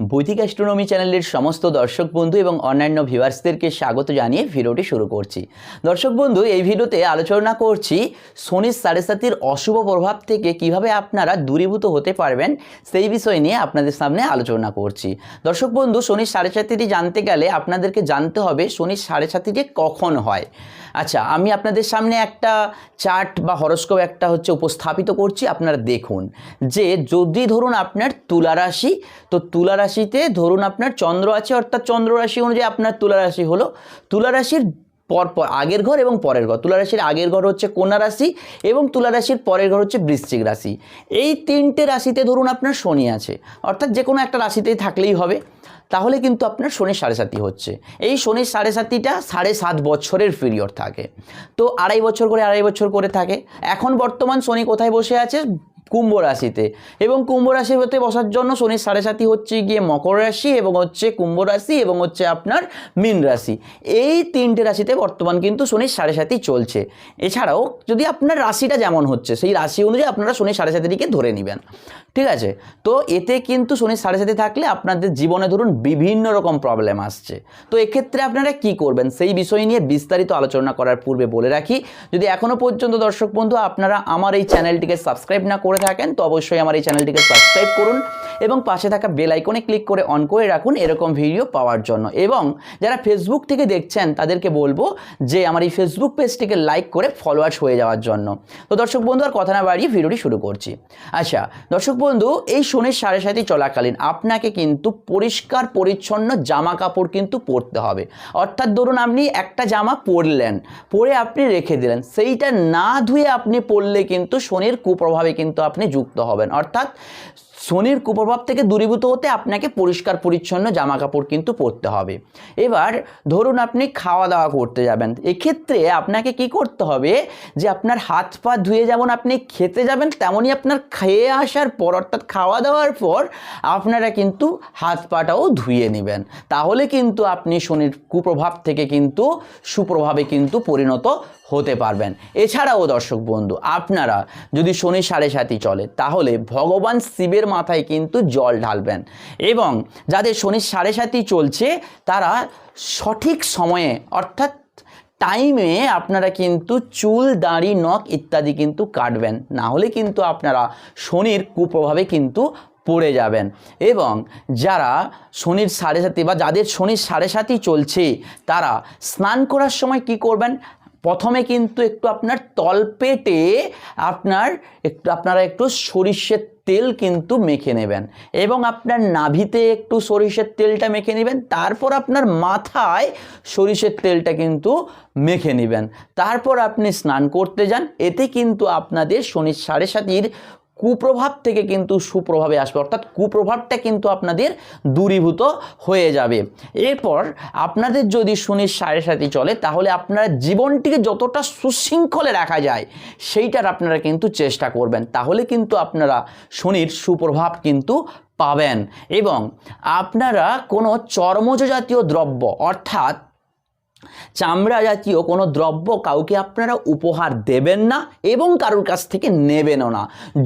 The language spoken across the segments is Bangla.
বৈদিক অ্যাস্ট্রোনমি চ্যানেলের সমস্ত দর্শক বন্ধু এবং অন্যান্য ভিউয়ার্সদেরকে স্বাগত জানিয়ে ভিডিওটি শুরু করছি। দর্শক বন্ধু, এই ভিডিওতে আলোচনা করছি শনির সাড়ে সাতির অশুভ প্রভাব থেকে কীভাবে আপনারা দূরীভূত হতে পারবেন সেই বিষয় নিয়ে আপনাদের সামনে আলোচনা করছি। দর্শক বন্ধু, শনির সাড়ে সাতিটি জানতে গেলে আপনাদেরকে জানতে হবে শনির সাড়ে সাতিটি কখন হয়। আচ্ছা আমি আপনাদের সামনে একটা চার্ট বা হরস্কোপ একটা হচ্ছে উপস্থাপিত করছি, আপনারা দেখুন যে যদি ধরুন আপনার তুলা রাশি, তো তুলা রাশিতে ধরুন আপনার চন্দ্র আছে, অর্থাৎ চন্দ্র রাশি অনুযায়ী আপনার তুলা রাশি হলো। তুলা রাশির পর পর, আগের ঘর এবং পরের ঘর। তুলা রাশির আগের ঘর হচ্ছে কন্যা রাশি এবং তুলা রাশির পরের ঘর হচ্ছে বৃশ্চিক রাশি। এই তিনটে রাশিতে ধরুন আপনার শনি আছে, অর্থাৎ যে কোনো একটা রাশিতেই থাকলেই হবে। তাহলে কিন্তু আপনার শনির সাড়ে সাতি হচ্ছে। এই শনির সাড়ে সাতিটা সাড়ে সাত বছরের পিরিয়ড থাকে। তো আড়াই বছর করে, আড়াই বছর করে থাকে। এখন বর্তমান শনি কোথায় বসে আছে? কুম্ভ রাশিতে। এবং কুম্ভ রাশিতে বসার জন্য শনির সাড়ে সাতি হচ্ছে গিয়ে মকর রাশি এবং হচ্ছে কুম্ভ রাশি এবং হচ্ছে আপনার মীন রাশি। এই তিনটে রাশিতে বর্তমান কিন্তু শনির সাড়ে সাতি চলছে। এছাড়াও যদি আপনার রাশিটা যেমন হচ্ছে, সেই রাশি অনুযায়ী আপনারা শনির সাড়ে সাতিটিকে ধরে নেবেন। ঠিক আছে? তো এতে কিন্তু শনির সাড়ে সাথে থাকলে আপনাদের জীবনে ধরুন বিভিন্ন রকম প্রবলেম আসছে। তো এক্ষেত্রে আপনারা কি করবেন? সেই বিষয় নিয়ে বিস্তারিত আলোচনা করার পূর্বে বলে রাখি। যদি এখনও পর্যন্ত দর্শক বন্ধু, আপনারা আমার এই চ্যানেলটিকে সাবস্ক্রাইব না করে থাকেন, তো অবশ্যই আমার এই চ্যানেলটিকে সাবস্ক্রাইব করুন এবং পাশে থাকা বেল আইকনে ক্লিক করে অন করে রাখুন এরকম ভিডিও পাওয়ার জন্য। এবং যারা ফেসবুক থেকে দেখছেন, তাদেরকে বলব যে আমার এই ফেসবুক পেজটিকে লাইক করে ফলোয়ার্স হয়ে যাওয়ার জন্য। তো দর্শক বন্ধু, আর কথা না বাড়িয়ে ভিডিওটি শুরু করছি। আচ্ছা দর্শক বন্ধু, এই শনির সাড়ে সাথে চলাকালীন আপনাকে কিন্তু পরিষ্কার, পরিচ্ছন্ন জামা কাপড় কিন্তু পরতে হবে। অর্থাৎ ধরুন আপনি একটা জামা পরলেন, পরে আপনি রেখে দিলেন, সেইটা না ধুয়ে আপনি পরলে কিন্তু শনির কুপ্রভাবে কিন্তু আপনি যুক্ত হবেন। অর্থাৎ শনির কুপ্রভাব থেকে দূরীভূত হতে আপনাকে পরিষ্কার পরিচ্ছন্ন জামা কাপড় কিন্তু পরতে হবে। এবার ধরুন আপনি খাওয়া দাওয়া করতে যাবেন। এক্ষেত্রে আপনাকে কি করতে হবে যে আপনার হাত পা ধুয়ে যেমন আপনি খেতে যাবেন, তেমনই আপনার খেয়ে আসার পর, অর্থাৎ খাওয়া দাওয়ার পর আপনারা কিন্তু হাত পাটাও ধুয়ে নেবেন। তাহলে কিন্তু আপনি শনির কুপ্রভাব থেকে কিন্তু সুপ্রভাবে কিন্তু পরিণত হতে পারবেন। এছাড়াও দর্শক বন্ধু, আপনারা যদি শনি সাড়ে সাতি চলে, তাহলে ভগবান শিবের মাথায় কিন্তু জল ঢালবেন। এবং যাদের শনি সাড়ে সাতি চলছে, তারা সঠিক সময়ে, অর্থাৎ টাইমে আপনারা কিন্তু চুল, দাড়ি, নখ ইত্যাদি কিন্তু কাটবেন। না হলে কিন্তু আপনারা শনির কুপ্রভাবে কিন্তু পড়ে যাবেন। এবং যারা শনির সাড়ে সাতি বা যাদের শনির সাড়ে সাতি চলছে, তারা স্নান করার সময় কি করবেন? প্রথমে কিন্তু একটু আপনার তলপেটে আপনার একটু, আপনারা একটু সরিষের তেল কিন্তু মেখে নেবেন এবং আপনার নাভিতে একটু সরিষের তেলটা মেখে নেবেন, তারপর আপনার মাথায় সরিষের তেলটা কিন্তু মেখে নেবেন। তারপর আপনি স্নান করতে যান, এতে কিন্তু আপনাদের শনির সাড়ে সাতির কুপ্রভাব থেকে কিন্তু সুপ্রভাবে আসবে। অর্থাৎ কুপ্রভাবটা কিন্তু আপনাদের দূরীভূত হয়ে যাবে। এরপর আপনাদের যদি শনির সাড়ে সাথে চলে, তাহলে আপনারা জীবনটিকে যতটা সুশৃঙ্খলে রাখা যায়, সেইটার আপনারা কিন্তু চেষ্টা করবেন। তাহলে কিন্তু আপনারা শনির সুপ্রভাব কিন্তু পাবেন। এবং আপনারা কোনো চর্মজ জাতীয় দ্রব্য, অর্থাৎ চামড়া জাতীয় কোনো দ্রব্য কাউকে আপনারা উপহার দেবেন না এবং কারোর কাছ থেকে নেবেনও না।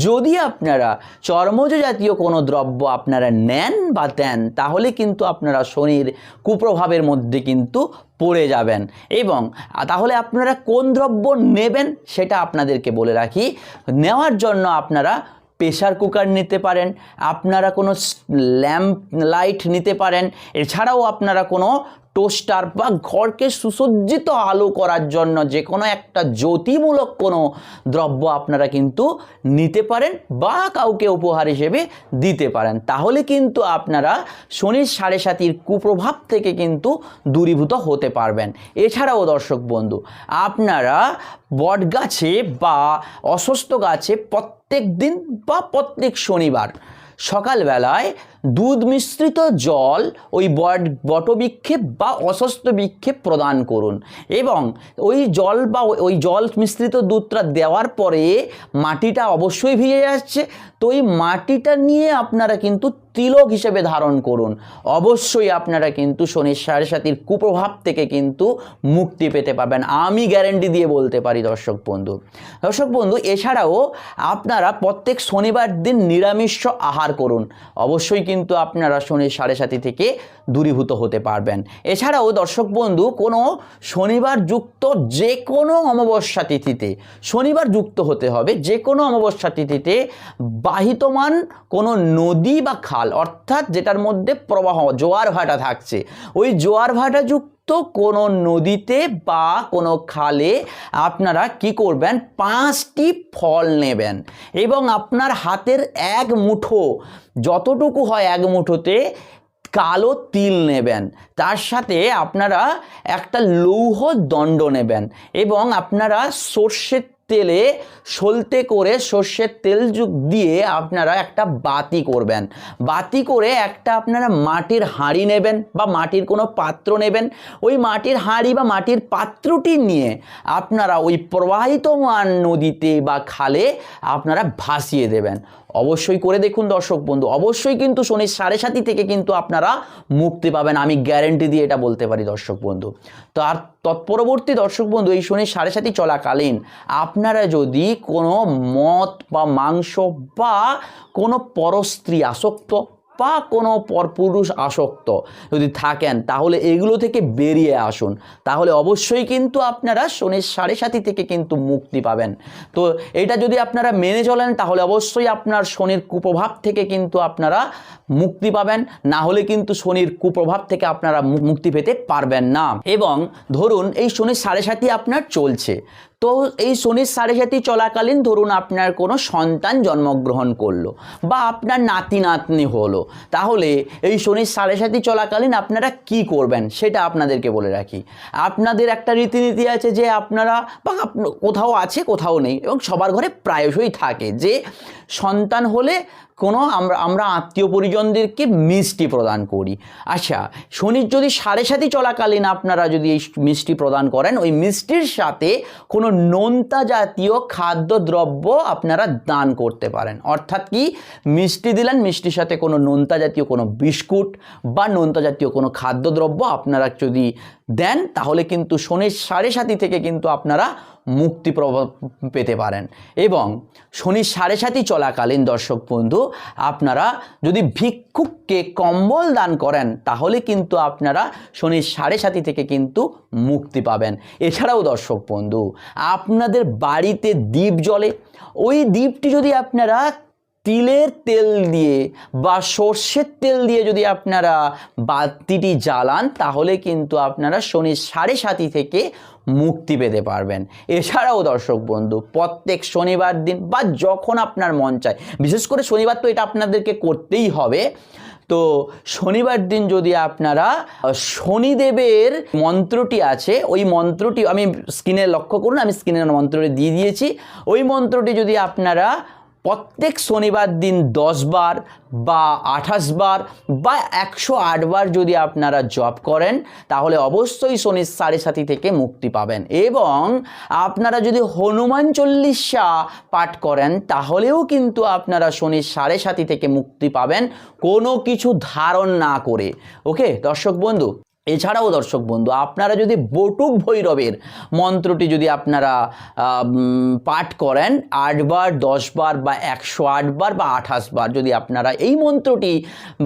যদি আপনারা চর্মজ জাতীয় কোনো দ্রব্য আপনারা নেন বা দেন, তাহলে কিন্তু আপনারা শনির কুপ্রভাবের মধ্যে কিন্তু পড়ে যাবেন। এবং তাহলে আপনারা কোন দ্রব্য নেবেন সেটা আপনাদেরকে বলে রাখি। নেওয়ার জন্য আপনারা প্রেশার কুকার নিতে পারেন, আপনারা কোনো ল্যাম্প লাইট নিতে পারেন। এছাড়াও আপনারা কোনো টোস্টার বা ঘরকে সুসজ্জিত আলো করার জন্য যে কোনো একটা জ্যোতিমূলক কোনো দ্রব্য আপনারা কিন্তু নিতে পারেন বা কাউকে উপহার হিসেবে দিতে পারেন। তাহলে কিন্তু আপনারা শনির সাড়ে সাতির কুপ্রভাব থেকে কিন্তু দূরীভূত হতে পারবেন। এছাড়াও দর্শক বন্ধু, আপনারা বট গাছে বা অসুস্থ গাছে প্রত্যেক দিন বা প্রত্যেক শনিবার সকালবেলায় দুধ মিশ্রিত জল ওই বট, বটবৃক্ষে বা অস্বস্ಥ বিক্ষেপ প্রদান করুন। এবং ওই জল বা ওই জল মিশ্রিত দুধটা দেওয়ার পরে মাটিটা অবশ্যই ভিজে যাচ্ছে। তো এই মাটিটা নিয়ে আপনারা কিন্তু তিলক হিসেবে ধারণ করুন। অবশ্যই আপনারা কিন্তু শনির সাড়ে সাতির কুপ্রভাব থেকে কিন্তু মুক্তি পেতে পারবেন। আমি গ্যারেন্টি দিয়ে বলতে পারি দর্শক বন্ধু। দর্শক বন্ধু, এছাড়াও আপনারা প্রত্যেক শনিবার দিন নিরামিষ আহার করুন। অবশ্যই কিন্তু আপনারা শনি সাড়ে সাতি থেকে দূরীভূত হতে পারবেন। এছাড়াও দর্শক বন্ধু, কোনো শনিবার যুক্ত যে কোনো অমাবস্যা তিথিতে, শনিবার যুক্ত হতে হবে যে কোনো অমাবস্যা তিথিতে বাহিতমান কোনো নদী বা খাল, অর্থাৎ যেটার মধ্যে প্রবাহ, জোয়ার ভাটা থাকছে। ওই জোয়ার ভাটা যুক্ত কোনো নদীতে বা কোনো খালে আপনারা কি করবেন? পাঁচটি ফল নেবেন এবং আপনার হাতের এক মুঠো, যতটুকু হয় এক মুঠোতে কালো তিল নেবেন। তার সাথে আপনারা একটা লৌহ দণ্ড নেবেন এবং আপনারা সর্ষের তেলে সলতে করে সর্ষের তেল যুগ দিয়ে আপনারা একটা বাতি করবেন। বাতি করে একটা আপনারা মাটির হাঁড়ি নেবেন বা মাটির কোনো পাত্র নেবেন। ওই মাটির হাঁড়ি বা মাটির পাত্রটি নিয়ে আপনারা ওই প্রবাহিতমান নদীতে বা খালে আপনারা ভাসিয়ে দেবেন। অবশ্যই করে দেখুন দর্শক বন্ধু। অবশ্যই কিন্তু শনির সাড়ে সাতি থেকে কিন্তু আপনারা মুক্তি পাবেন। আমি গ্যারেন্টি দিয়ে এটা বলতে পারি দর্শক বন্ধু। তো আর তৎপরবর্তী দর্শক বন্ধু, এই শনির সাড়ে সাতি চলাকালীন আপনারা যদি কোনো মদ বা মাংস বা কোনো পরস্ত্রী আসক্ত বা কোনো পরপুরুষ আসক্ত যদি থাকেন, তাহলে এগুলো থেকে বেরিয়ে আসুন। তাহলে অবশ্যই কিন্তু আপনারা শনির সাড়ে সাতি থেকে কিন্তু মুক্তি পাবেন। তো এটা যদি আপনারা মেনে চলেন, তাহলে অবশ্যই আপনার শনির কুপ্রভাব থেকে কিন্তু আপনারা মুক্তি পাবেন। না হলে কিন্তু শনির কুপ্রভাব থেকে আপনারা মুক্তি পেতে পারবেন না। এবং ধরুন এই শনির সাড়ে সাতি আপনার চলছে। তো এই শনির সাড়ে সাতি চলাকালীন ধরুন আপনার কোনো সন্তান জন্মগ্রহণ করল বা আপনার নাতি নাতনি হলো, তাহলে এই শনির সাড়ে সাতি চলাকালীন আপনারা কি করবেন সেটা আপনাদেরকে বলে রাখি। আপনাদের একটা রীতিনীতি আছে যে আপনারা বা কোথাও আছে কোথাও নেই এবং সবার ঘরে প্রায়শই থাকে যে সন্তান হলে কোনো আমরা আমরা আত্মীয় পরিজনদেরকে মিষ্টি প্রদান করি। আচ্ছা শনির যদি সাড়ে সাতি চলাকালীন আপনারা যদি এই মিষ্টি প্রদান করেন, ওই মিষ্টির সাথে কোনো নোনতা জাতীয় খাদ্যদ্রব্য আপনারা দান করতে পারেন। অর্থাৎ কি? মিষ্টি দিলেন, মিষ্টির সাথে কোনো নোনতা জাতীয় কোনো বিস্কুট বা নোনতা জাতীয় কোনো খাদ্যদ্রব্য আপনারা যদি দেন, তাহলে কিন্তু শনির সাড়ে সাতি থেকে কিন্তু আপনারা মুক্তি প্রভাব পেতে পারেন। এবং শনি সাড়ে সাতই চলাকালীন দর্শক বন্ধু, আপনারা যদি ভিক্ষুককে কম্বল দান করেন, তাহলে কিন্তু আপনারা শনি সাড়ে সাতি থেকে কিন্তু মুক্তি পাবেন। এছাড়াও দর্শক বন্ধু, আপনাদের বাড়িতে দ্বীপ জলে, ওই দ্বীপটি যদি আপনারা তিলের তেল দিয়ে বা সর্ষের তেল দিয়ে যদি আপনারা বাতিটি জ্বালান, তাহলে কিন্তু আপনারা শনির সাড়ে সাতি থেকে মুক্তি পেতে পারবেন। এছাড়াও দর্শক বন্ধু, প্রত্যেক শনিবার দিন বা যখন আপনার মন চায়, বিশেষ করে শনিবার তো এটা আপনাদেরকে করতেই হবে, তো শনিবার দিন যদি আপনারা শনিদেবের মন্ত্রটি আছে, ওই মন্ত্রটি আমি স্ক্রিনে লক্ষ্য করুন, আমি স্ক্রিনের মন্ত্রটি দিয়ে দিয়েছি। ওই মন্ত্রটি যদি আপনারা প্রত্যেক শনিবার দিন দশ বার বা আঠাশ বার বা একশো বার যদি আপনারা জব করেন, তাহলে অবশ্যই শনির সাড়ে সাথী থেকে মুক্তি পাবেন। এবং আপনারা যদি হনুমান চল্লিশা পাঠ করেন, তাহলেও কিন্তু আপনারা শনির সাড়ে সাথী থেকে মুক্তি পাবেন। কোনো কিছু ধারণ না করে। ওকে? দর্শক বন্ধু এছাড়াও দর্শক বন্ধু, আপনারা যদি বটুক ভৈরবের মন্ত্রটি যদি আপনারা পাঠ করেন, আটবার, দশবার বা একশো আটবার বা আঠাশ বার যদি আপনারা এই মন্ত্রটি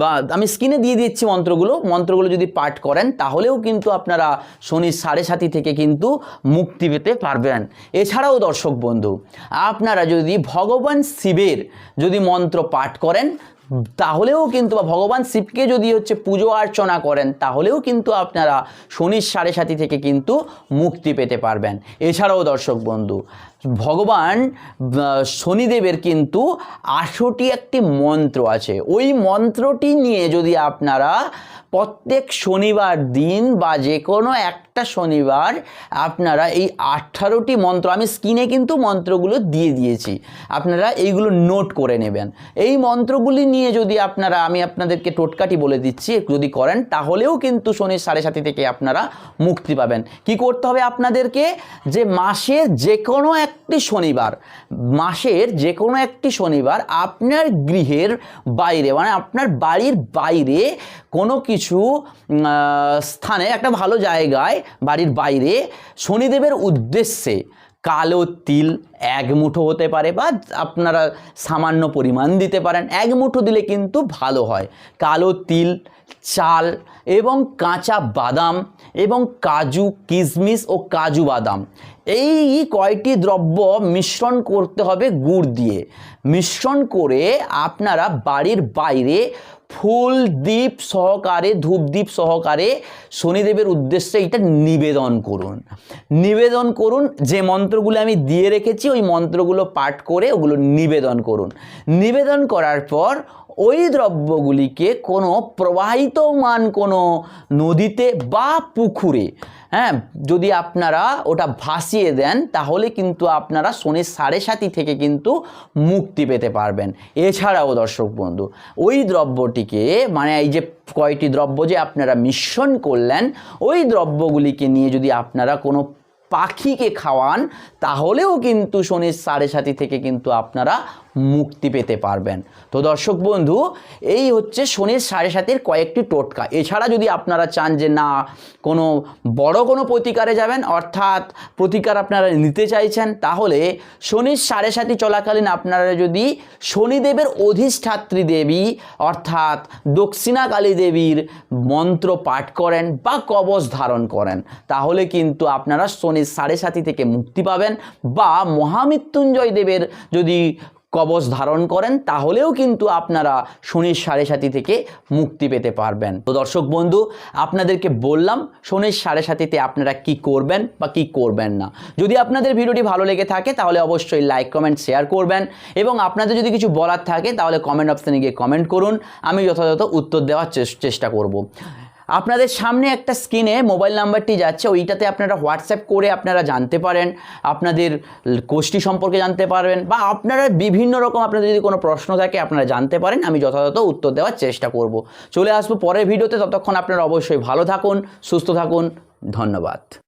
বা আমি স্ক্রিনে দিয়ে দিচ্ছি মন্ত্রগুলো মন্ত্রগুলো যদি পাঠ করেন, তাহলেও কিন্তু আপনারা শনি সাড়ে সাতি থেকে কিন্তু মুক্তি পেতে পারবেন। এছাড়াও দর্শক বন্ধু, আপনারা যদি ভগবান শিবের যদি মন্ত্র পাঠ করেন তাহলেও কিন্তু, বা ভগবান শিবকে যদি হচ্ছে পুজো অর্চনা করেন, তাহলেও কিন্তু আপনারা শনির সাড়ে সাতি থেকে কিন্তু মুক্তি পেতে পারবেন। এছাড়াও দর্শক বন্ধু ভগবান শনিদেবের কিন্তু আশোটি একটি মন্ত্র আছে। ওই মন্ত্রটি নিয়ে যদি আপনারা প্রত্যেক শনিবার দিন বা যে কোনো একটা শনিবার আপনারা এই আঠারোটি মন্ত্র, আমি স্ক্রিনে কিন্তু মন্ত্রগুলো দিয়ে দিয়েছি, আপনারা এইগুলো নোট করে নেবেন। এই মন্ত্রগুলি নিয়ে যদি আপনারা, আমি আপনাদেরকে টোটকাটি বলে দিচ্ছি, যদি করেন, তাহলেও কিন্তু শনির সাড়ে সাথে থেকে আপনারা মুক্তি পাবেন। কি করতে হবে আপনাদেরকে? যে মাসে যে কোনো এক একটি শনিবার। মাসের যে কোনো একটি শনিবার আপনার গৃহের বাইরে মানে আপনার বাড়ির বাইরে কোনো কিছু স্থানে, একটা ভালো জায়গায় বাড়ির বাইরে শনিদেবের উদ্দেশ্যে কালো তিল, এক মুঠো হতে পারে বা আপনারা সামান্য পরিমাণ দিতে পারেন। এক মুঠো দিলে কিন্তু ভালো হয়। কালো তিল, চাল এবং কাঁচা বাদাম এবং কাজু, কিশমিশ ও কাজু বাদাম। এই কয়টি দ্রব্য মিশ্রণ করতে হবে গুড় দিয়ে। মিশ্রণ করে আপনারা বাড়ির বাইরে ফুল দ্বীপ সহকারে ধূপদীপ সহকারে শনিদেবের উদ্দেশ্যে এটা নিবেদন করুন। নিবেদন করুন, যে মন্ত্রগুলো আমি দিয়ে রেখেছি, ওই মন্ত্রগুলো পাঠ করে ওগুলো নিবেদন করুন। নিবেদন করার পর ওই দ্রব্যগুলিকে কোনো প্রবাহিতমান কোনো নদীতে বা পুকুরে হ্যাঁ যদি আপনারা ওটা ভাসিয়ে দেন, তাহলে কিন্তু আপনারা শনির সাড়ে সাতি থেকে কিন্তু মুক্তি পেতে পারবেন। এছাড়াও দর্শক বন্ধু, ওই দ্রব্যটিকে মানে এই যে কয়টি দ্রব্য যে আপনারা মিশ্রণ করলেন, ওই দ্রব্যগুলিকে নিয়ে যদি আপনারা কোনো পাখিকে খাওয়ান, তাহলেও কিন্তু শনির সাড়ে সাতি থেকে কিন্তু আপনারা মুক্তি পেতে পারবেন। তো দর্শক বন্ধু, এই হচ্ছে শনির সাড়ে সাতের কয়েকটি টোটকা। এছাড়া যদি আপনারা চান যে না, কোনো বড় কোনো প্রতিকারে যাবেন, অর্থাৎ প্রতিকার আপনারা নিতে চাইছেন, তাহলে শনির সাড়ে সাতি চলাকালীন আপনারা যদি শনিদেবের অধিষ্ঠাত্রী দেবী, অর্থাৎ দক্ষিণা কালী দেবীর মন্ত্র পাঠ করেন বা কবচ ধারণ করেন, তাহলে কিন্তু আপনারা শনির সাড়ে সাতি থেকে মুক্তি পাবেন বা মহামৃত্যুঞ্জয় দেবের যদি কবচ ধারণ করেন, তাহলেও কিন্তু আপনারা শনির সাড়ে সাতি থেকে মুক্তি পেতে পারবেন। তো দর্শক বন্ধু, আপনাদেরকে বললাম, শনির সাড়ে সাতিতে আপনারা কি করবেন বা কি করবেন না? যদি আপনাদের ভিডিওটি ভালো লেগে থাকে, তাহলে অবশ্যই লাইক কমেন্ট শেয়ার করবেন। এবং আপনাদের যদি কিছু বলার থাকে, তাহলে কমেন্ট অপশানে গিয়ে কমেন্ট করুন। আমি যথাযথ উত্তর দেওয়ার চেষ্টা করব। আপনাদের সামনে একটা স্ক্রিনে মোবাইল নাম্বারটি যাচ্ছে, ওইটাতে আপনারা হোয়াটসঅ্যাপ করে আপনারা জানতে পারেন, আপনাদের কোষ্ঠী সম্পর্কে জানতে পারবেন, বা আপনারা বিভিন্ন রকম আপনাদের যদি কোনো প্রশ্ন থাকে আপনারা জানতে পারেন, আমি যথাযথ উত্তর দেওয়ার চেষ্টা করব। চলে আসব পরের ভিডিওতে, ততক্ষণ আপনারা অবশ্যই ভালো থাকুন, সুস্থ থাকুন, ধন্যবাদ।